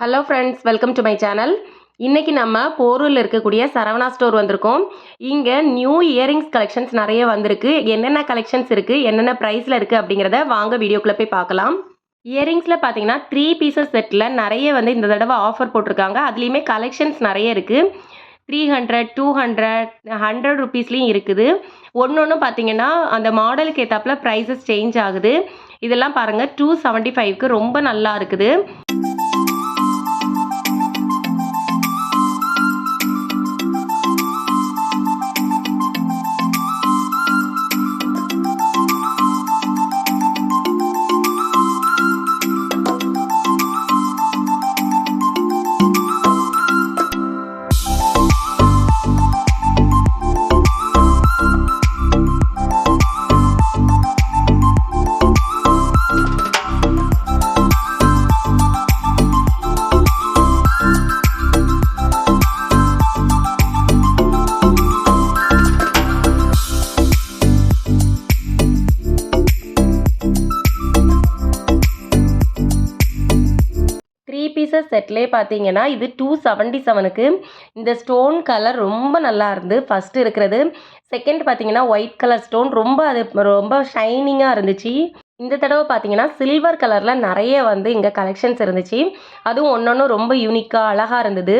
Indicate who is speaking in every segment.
Speaker 1: Hello friends welcome to my channel இன்றைக்கி நம்ம போரூரில் இருக்கக்கூடிய சரவணா ஸ்டோர் வந்திருக்கோம். இங்கே நியூ இயரிங்ஸ் கலெக்ஷன்ஸ் நிறைய வந்திருக்கு. என்னென்ன கலெக்ஷன்ஸ் இருக்குது என்னென்ன ப்ரைஸில் இருக்குது அப்படிங்கிறத வாங்க வீடியோக்குள்ளே போய் பார்க்கலாம். இயரிங்ஸில் பார்த்தீங்கன்னா த்ரீ பீசஸ் செட்டில் நிறைய வந்து இந்த தடவை ஆஃபர் போட்டிருக்காங்க. அதுலேயுமே கலெக்ஷன்ஸ் நிறைய இருக்குது three hundred two hundred hundred ருபீஸ்லேயும் இருக்குது. ஒன்று ஒன்று பார்த்தீங்கன்னா அந்த மாடலுக்கு ஏற்றாப்புல ப்ரைஸஸ் சேஞ்ச் ஆகுது. இதெல்லாம் பாருங்கள் டூ செவன்ட்டி ஃபைவ்க்கு ரொம்ப நல்லா இருக்குது. செட்லேயே பார்த்தீங்கன்னா இது டூ செவன்ட்டி செவனுக்கு இந்த ஸ்டோன் கலர் ரொம்ப நல்லா இருந்து ஃபஸ்ட்டு இருக்கிறது. செகண்ட் பார்த்தீங்கன்னா ஒயிட் கலர் ஸ்டோன் ரொம்ப அது ரொம்ப ஷைனிங்காக இருந்துச்சு. இந்த தடவை பார்த்தீங்கன்னா சில்வர் கலரில் நிறைய வந்து இங்கே கலெக்ஷன்ஸ் இருந்துச்சு. அதுவும் ஒன்று ஒன்று ரொம்ப யூனிக்காக அழகாக இருந்தது.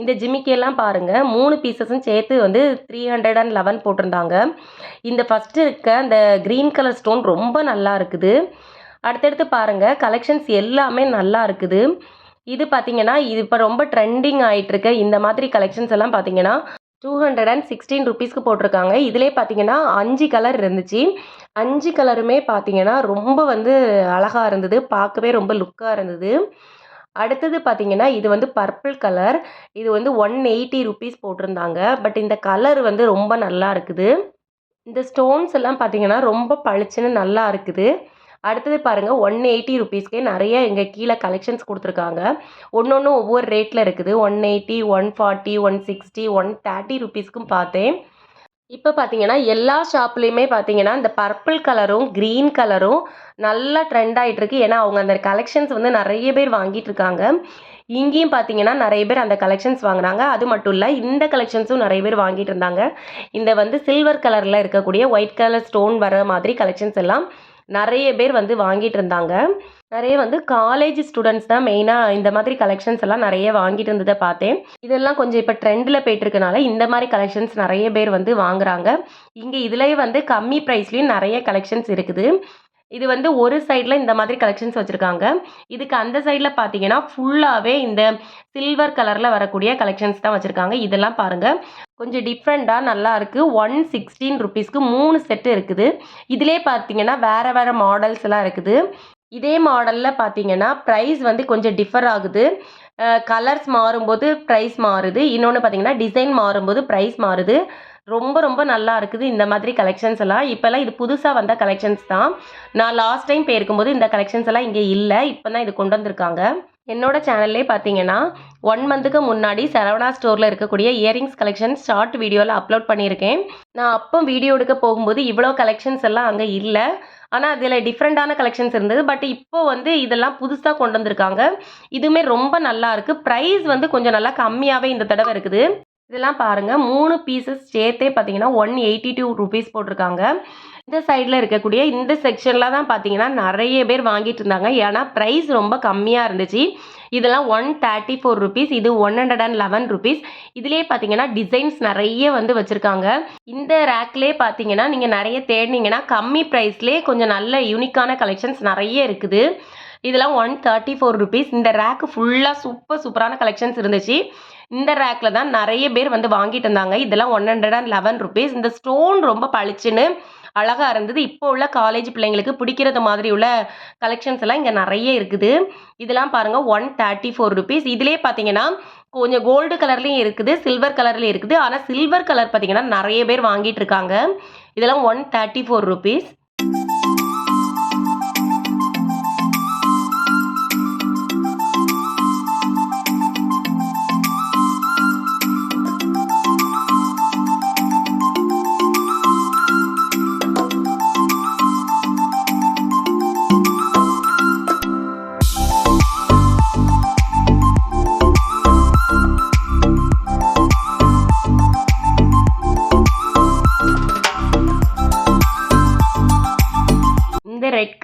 Speaker 1: இந்த ஜிமிக்கியெல்லாம் பாருங்கள் மூணு பீசஸும் சேர்த்து வந்து த்ரீ ஹண்ட்ரட் அண்ட் லெவன் போட்டிருந்தாங்க. இந்த ஃபஸ்ட்டு இருக்க அந்த க்ரீன் கலர் ஸ்டோன் ரொம்ப நல்லா இருக்குது. அடுத்தடுத்து பாருங்கள் கலெக்ஷன்ஸ் எல்லாமே நல்லா இருக்குது. இது பார்த்தீங்கன்னா இது இப்போ ரொம்ப ட்ரெண்டிங் ஆகிட்டுருக்க இந்த மாதிரி கலெக்ஷன்ஸ் எல்லாம் பார்த்தீங்கன்னா டூ ஹண்ட்ரட் அண்ட் சிக்ஸ்டீன் ருபீஸ்க்கு போட்டிருக்காங்க. இதிலே பார்த்தீங்கன்னா அஞ்சு கலர் இருந்துச்சு. அஞ்சு கலருமே பார்த்தீங்கன்னா ரொம்ப வந்து அழகாக இருந்தது. பார்க்கவே ரொம்ப லுக்காக இருந்தது. அடுத்தது பார்த்தீங்கன்னா இது வந்து பர்பிள் கலர் இது வந்து ஒன் எயிட்டி ருபீஸ் போட்டிருந்தாங்க. பட் இந்த கலர் வந்து ரொம்ப நல்லா இருக்குது. இந்த ஸ்டோன்ஸ் எல்லாம் பார்த்தீங்கன்னா ரொம்ப பளிச்சுன்னு நல்லா இருக்குது. அடுத்தது பாருங்கள் ஒன் எயிட்டி ருபீஸ்க்கே நிறைய இங்கே கீழே கலெக்ஷன்ஸ் கொடுத்துருக்காங்க. ஒன்று ஒன்று ஒவ்வொரு ரேட்டில் இருக்குது. One eighty one forty one sixty one thirty ருபீஸ்க்கும் பார்த்தேன். இப்போ பார்த்தீங்கன்னா எல்லா ஷாப்லேயுமே பார்த்தீங்கன்னா இந்த பர்பிள் கலரும் க்ரீன் கலரும் நல்லா ட்ரெண்ட் ஆகிட்டுருக்கு ஏன்னா அவங்க அந்த கலெக்ஷன்ஸ் வந்து நிறைய பேர் வாங்கிட்டு இருக்காங்க இங்கேயும் பார்த்தீங்கன்னா நிறைய பேர் அந்த கலெக்ஷன்ஸ் வாங்குறாங்க. அது மட்டும் இல்லை இந்த கலெக்ஷன்ஸும் நிறைய பேர் வாங்கிட்டு இருந்தாங்க இந்த வந்து சில்வர் கலரில் இருக்கக்கூடிய ஒயிட் கலர் ஸ்டோன் வர மாதிரி கலெக்ஷன்ஸ் எல்லாம் நிறைய பேர் வந்து வாங்கிட்டு இருந்தாங்க. நிறைய வந்து காலேஜ் ஸ்டூடெண்ட்ஸ் தான் மெயினாக இந்த மாதிரி கலெக்ஷன்ஸ் எல்லாம் நிறைய வாங்கிட்டு இருந்ததை பார்த்தேன். இதெல்லாம் கொஞ்சம் இப்போ ட்ரெண்டில் போயிட்டுருக்கனால இந்த மாதிரி கலெக்ஷன்ஸ் நிறைய பேர் வந்து வாங்குறாங்க. இங்கே இதுலேயே வந்து கம்மி ப்ரைஸ்லேயும் நிறைய கலெக்ஷன்ஸ் இருக்குது. இது வந்து ஒரு சைடில் இந்த மாதிரி கலெக்ஷன்ஸ் வச்சுருக்காங்க. இதுக்கு அந்த சைடில் பார்த்தீங்கன்னா ஃபுல்லாகவே இந்த சில்வர் கலரில் வரக்கூடிய கலெக்ஷன்ஸ் தான் வச்சுருக்காங்க. இதெல்லாம் பாருங்கள் கொஞ்சம் டிஃப்ரெண்ட்டாக நல்லா இருக்குது ஒன் சிக்ஸ்டீன் ருபீஸ்க்கு மூணு செட்டு இருக்குது. இதிலே பார்த்தீங்கன்னா வேறு வேறு மாடல்ஸ் எல்லாம் இருக்குது. இதே மாடலில் பார்த்தீங்கன்னா ப்ரைஸ் வந்து கொஞ்சம் டிஃபர் ஆகுது. கலர்ஸ் மாறும்போது ப்ரைஸ் மாறுது. இன்னொன்று பார்த்தீங்கன்னா டிசைன் மாறும்போது ப்ரைஸ் மாறுது. ரொம்ப ரொம்ப நல்லா இருக்குது இந்த மாதிரி கலெக்ஷன்ஸ் எல்லாம். இப்போல்லாம் இது புதுசாக வந்த கலெக்ஷன்ஸ் தான். நான் லாஸ்ட் டைம் போயிருக்கும்போது இந்த கலெக்ஷன்ஸ் எல்லாம் இங்கே இல்லை. இப்போ தான் இது கொண்டு வந்திருக்காங்க. என்னோட சேனல்லே பார்த்தீங்கன்னா ஒன் மந்த்துக்கு முன்னாடி சரவணா ஸ்டோரில் இருக்கக்கூடிய இயரிங்ஸ் கலெக்ஷன்ஸ் ஷார்ட் வீடியோவில் அப்லோட் பண்ணியிருக்கேன். நான் அப்போ வீடியோ எடுக்க போகும்போது இவ்வளோ கலெக்ஷன்ஸ் எல்லாம் அங்கே இல்லை. ஆனால் அதில் டிஃப்ரெண்ட்டான கலெக்ஷன்ஸ் இருந்தது. பட் இப்போ வந்து இதெல்லாம் புதுசாக கொண்டு வந்திருக்காங்க. இதுவுமே ரொம்ப நல்லா இருக்குது ப்ரைஸ் வந்து கொஞ்சம் நல்லா கம்மியாகவே இந்த தடவை இருக்குது. இதெல்லாம் பாருங்கள் மூணு பீசஸ் சேர்த்தே பார்த்தீங்கன்னா ஒன் எயிட்டி டூ ருபீஸ் போட்டிருக்காங்க. இந்த சைடில் இருக்கக்கூடிய இந்த செக்ஷனில் தான் பார்த்தீங்கன்னா நிறைய பேர் வாங்கிட்டு இருந்தாங்க. ஏன்னா ப்ரைஸ் ரொம்ப கம்மியாக இருந்துச்சு. இதெல்லாம் ஒன் தேர்ட்டி ஃபோர் ருபீஸ் இது one hundred and eleven rupees இதுலேயே பார்த்தீங்கன்னா டிசைன்ஸ் நிறைய வந்து வச்சுருக்காங்க. இந்த ரேக்லேயே பார்த்தீங்கன்னா நீங்கள் நிறைய தேடினீங்கன்னா கம்மி ப்ரைஸ்லேயே கொஞ்சம் நல்ல யூனிக்கான கலெக்ஷன்ஸ் நிறைய இருக்குது. இதெல்லாம் ஒன் தேர்ட்டி ஃபோர் ருபீஸ் இந்த ரேக்கு ஃபுல்லாக சூப்பர் சூப்பரான கலெக்ஷன்ஸ் இருந்துச்சு. இந்த ரேக்கில் தான் நிறைய பேர் வந்து வாங்கிட்டு இருந்தாங்க. இதெல்லாம் one hundred and eleven rupees இந்த ஸ்டோன் ரொம்ப பளிச்சுன்னு அழகாக இருந்தது. இப்போ உள்ள காலேஜ் பிள்ளைங்களுக்கு பிடிக்கிறது மாதிரி உள்ள கலெக்ஷன்ஸ் எல்லாம் இங்கே நிறைய இருக்குது. இதெல்லாம் பாருங்கள் ஒன் தேர்ட்டி ஃபோர் ருபீஸ் இதிலே பார்த்தீங்கன்னா கொஞ்சம் கோல்டு கலர்லேயும் இருக்குது சில்வர் கலர்லேயும் இருக்குது. ஆனால் சில்வர் கலர் பார்த்தீங்கன்னா நிறைய பேர் வாங்கிட்டு இருக்காங்க. இதெல்லாம் one thirty four rupees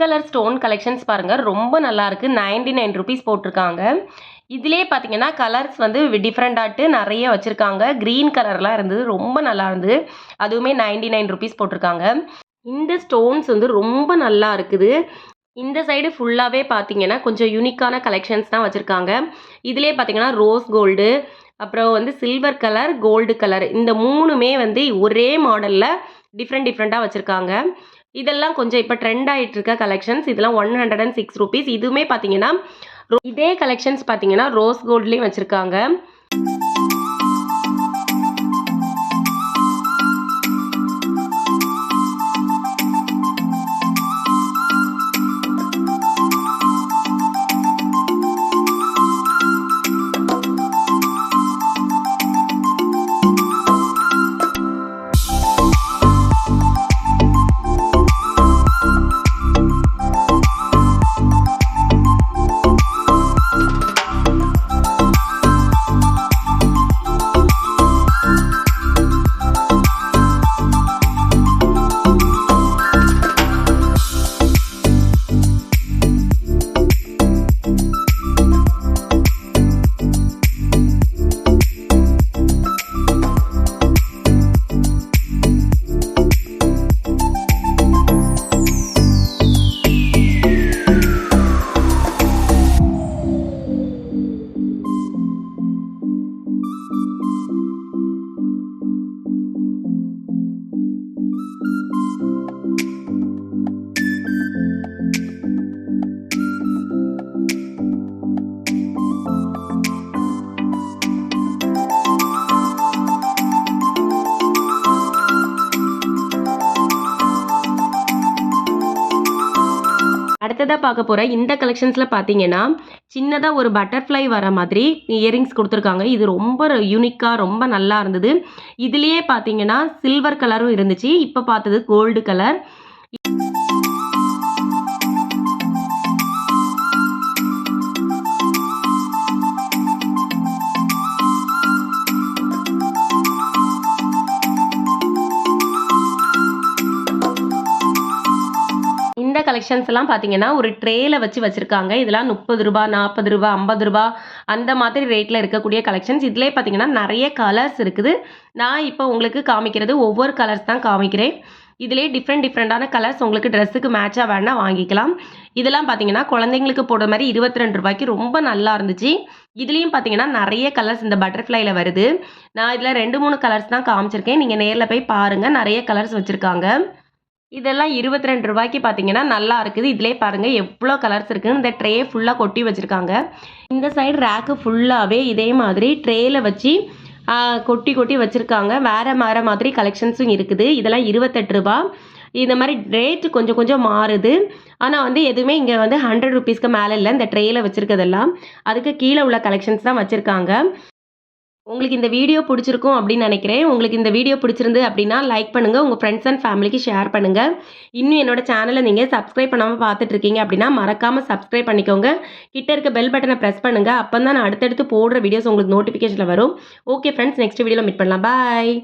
Speaker 1: colour stone collections பாருங்கள் ரொம்ப நல்லாயிருக்கு நைன்டி நைன் ருபீஸ் போட்டிருக்காங்க. இதிலே பார்த்தீங்கன்னா கலர்ஸ் வந்து டிஃப்ரெண்டாட்டு நிறைய வச்சுருக்காங்க. க்ரீன் கலர்லாம் இருந்தது. ரொம்ப நல்லா இருந்தது. அதுவுமே நைன்டி நைன் ருபீஸ் போட்டிருக்காங்க. இந்த ஸ்டோன்ஸ் வந்து ரொம்ப நல்லா இருக்குது. இந்த சைடு ஃபுல்லாகவே பார்த்தீங்கன்னா கொஞ்சம் யூனிக்கான கலெக்ஷன்ஸ் தான் வச்சுருக்காங்க. இதிலே பார்த்தீங்கன்னா ரோஸ் கோல்டு அப்புறம் வந்து சில்வர் கலர் கோல்டு கலர் இந்த மூணுமே வந்து ஒரே மாடலில் டிஃப்ரெண்ட் டிஃப்ரெண்ட்டாக வச்சுருக்காங்க. இதெல்லாம் கொஞ்சம் இப்போ ட்ரெண்ட் ஆகிட்டு இருக்க கலெக்ஷன்ஸ் இதெல்லாம் one hundred and six rupees இதுவுமே பார்த்தீங்கன்னா இதே கலெக்ஷன்ஸ் பார்த்தீங்கன்னா ரோஸ் கோல்ட்லேயும் வச்சுருக்காங்க. அடுத்ததாக பார்க்க போகிற இந்த கலெக்ஷன்ஸில் பார்த்தீங்கன்னா சின்னதாக ஒரு பட்டர்ஃப்ளை வர மாதிரி இயரிங்ஸ் கொடுத்துருக்காங்க. இது ரொம்ப யூனிக்காக ரொம்ப நல்லா இருந்தது. இதுலேயே பார்த்தீங்கன்னா சில்வர் கலரும் இருந்துச்சு. இப்போ பார்த்தது கோல்டு கலர் கலெக்ஷன்ஸ் எல்லாம் பார்த்தீங்கன்னா ஒரு ட்ரேல வச்சு வச்சுருக்காங்க. இதெல்லாம் முப்பது ரூபா நாற்பது ரூபா ஐம்பது ரூபா அந்த மாதிரி ரேட்டில் இருக்கக்கூடிய கலெக்ஷன்ஸ் இதிலே பார்த்தீங்கன்னா நிறைய கலர்ஸ் இருக்குது. நான் இப்போ உங்களுக்கு காமிக்கிறது ஒவ்வொரு கலர்ஸ் தான் காமிக்கிறேன். இதிலே டிஃப்ரெண்ட் டிஃப்ரெண்ட்டான கலர்ஸ் உங்களுக்கு ட்ரெஸ்ஸுக்கு மேட்சாக வேணால் வாங்கிக்கலாம். இதெல்லாம் பார்த்தீங்கன்னா குழந்தைங்களுக்கு போடுற மாதிரி இருபத்தி ரெண்டு ரூபாய்க்கு ரொம்ப நல்லா இருந்துச்சு. இதுலேயும் பார்த்தீங்கன்னா நிறைய கலர்ஸ் இந்த பட்டர்ஃப்ளைல வருது. நான் இதில் ரெண்டு மூணு கலர்ஸ் தான் காமிச்சிருக்கேன். நீங்கள் நேரில் போய் பாருங்கள் நிறைய கலர்ஸ் வச்சுருக்காங்க. இதெல்லாம் இருபத்தி ரெண்டு ரூபாய்க்கு பார்த்தீங்கன்னா நல்லா இருக்குது. இதிலே பாருங்கள் எவ்வளோ கலர்ஸ் இருக்குன்னு இந்த ட்ரே ஃபுல்லாக கொட்டி வச்சுருக்காங்க. இந்த சைடு ரேக்கு ஃபுல்லாகவே இதே மாதிரி ட்ரேயில் வச்சு கொட்டி கொட்டி வச்சுருக்காங்க. வேறு வேறு மாதிரி கலெக்ஷன்ஸும் இருக்குது. இதெல்லாம் இருபத்தெட்டு ரூபா. இந்த மாதிரி ரேட்டு கொஞ்சம் கொஞ்சம் மாறுது. ஆனால் வந்து எதுவுமே இங்கே வந்து ஹண்ட்ரட் ருபீஸ்க்கு மேலே இல்லை. இந்த ட்ரேயில் வச்சுருக்கதெல்லாம். அதுக்கு கீழே உள்ள கலெக்ஷன்ஸ் தான் வச்சுருக்காங்க. உங்களுக்கு இந்த வீடியோ பிடிச்சிருக்கும் அப்படின்னு நினைக்கிறேன். உங்களுக்கு இந்த வீடியோ பிடிச்சிருந்து அப்படின்னா லைக் பண்ணுங்கள் உங்கள் ஃப்ரெண்ட்ஸ் அண்ட் ஃபேமிலிக்கு ஷேர் பண்ணுங்கள் இன்னும் என்னோட சேனலை நீங்கள் சப்ஸ்கிரைப் பண்ணாமல் பார்த்துட்டு இருக்கீங்க அப்படின்னா மறக்காமல் சப்ஸ்கிரைப் பண்ணிக்கோங்க. கிட்ட இருக்க பெல் பட்டனை ப்ரெஸ் பண்ணுங்கள் அப்போ தான் நான் அடுத்தடுத்து போடுற வீடியோஸ் உங்களுக்கு நோட்டிஃபிகேஷனில் வரும். ஓகே ஃப்ரெண்ட்ஸ் நெக்ஸ்ட் வீடியோவில் மீட் பண்ணலாம். பாய்